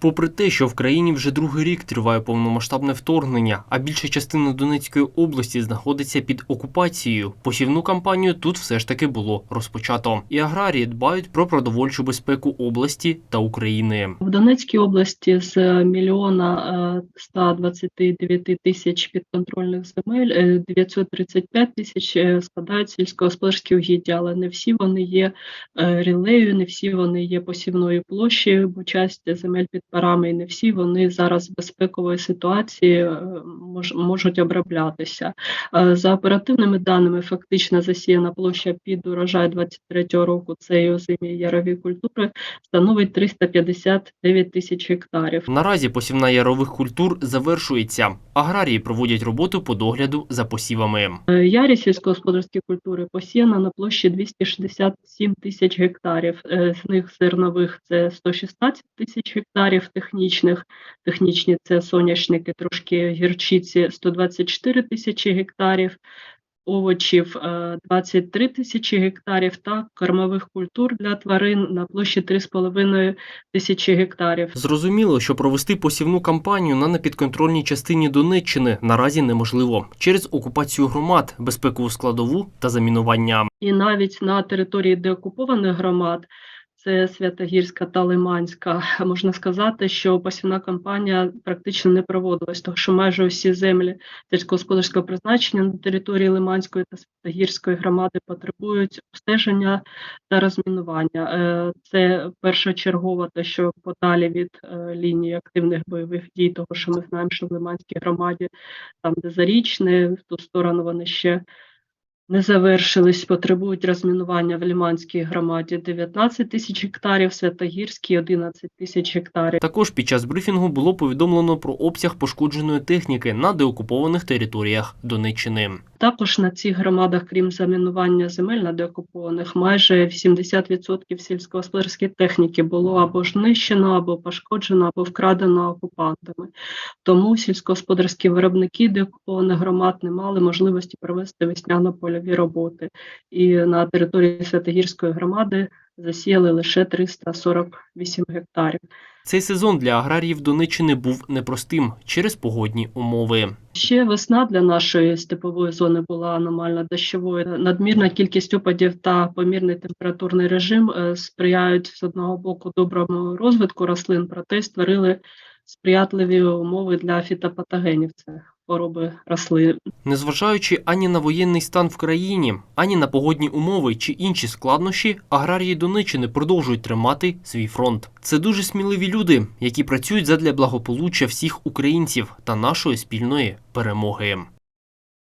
Попри те, що в країні вже другий рік триває повномасштабне вторгнення, а більша частина Донецької області знаходиться під окупацією, посівну кампанію тут все ж таки було розпочато. І аграрії дбають про продовольчу безпеку області та України. В Донецькій області з мільйона е, 129 тисяч підконтрольних земель е, 935 тисяч е, складають сільськогосподарські угіддя, але не всі вони є е, рілею, не всі вони є посівною площею, бо часть земель під парами, і не всі вони зараз безпекової ситуації е, мож- можуть оброблятися. Е, За оперативними даними, фактично засіяна площа під урожай 23 року, і озимі ярові культури, становить 359 тисяч гектарів. Наразі посівна ярових культур завершується. Аграрії проводять роботу по догляду за посівами. Е, Ярі сільськогосподарські культури посіяна на площі 267 тисяч гектарів. З них зернових це 116 тисяч гектарів технічних. Технічні це соняшники, трошки гірчиці 124 тисячі гектарів. Овочів е, 23 тисячі гектарів та кормових культур для тварин на площі 3,5 тисячі гектарів. Зрозуміло, що провести посівну кампанію на непідконтрольній частині Донеччини наразі неможливо через окупацію громад, безпекову складову та замінування. І навіть на території деокупованих громад, це Святогірська та Лиманська, можна сказати, що посівна кампанія практично не проводилась, тому що майже усі землі сільськогосподарського призначення на території Лиманської та Святогірської громади потребують обстеження та розмінування. Е, Це першочергово те, що подалі від е, лінії активних бойових дій, того що ми знаємо, що в Лиманській громаді, там де Зарічне, в ту сторону вони ще не завершились, потребують розмінування в Ліманській громаді 19 тисяч гектарів, Святогірській 11 тисяч гектарів. Також під час брифінгу було повідомлено про обсяг пошкодженої техніки на деокупованих територіях Донеччини. Також на цих громадах, крім замінування земель на деокупованих, майже 80% сільськогосподарської техніки було або ж знищено, або пошкоджено, або вкрадено окупантами. Тому сільськогосподарські виробники деокупованих громад не мали можливості провести весняно-польові роботи. І на території Святогірської громади засіяли лише 348 гектарів. Цей сезон для аграріїв Донеччини був непростим через погодні умови. Ще весна для нашої степової зони була аномально дощовою. Надмірна кількість опадів та помірний температурний режим е, сприяють з одного боку доброму розвитку рослин, проте створили сприятливі умови для фітопатогенів. Це хвороби рослин. Незважаючи ані на воєнний стан в країні, ані на погодні умови чи інші складнощі, аграрії Донеччини продовжують тримати свій фронт. Це дуже сміливі люди, які працюють задля благополуччя всіх українців та нашої спільної перемоги.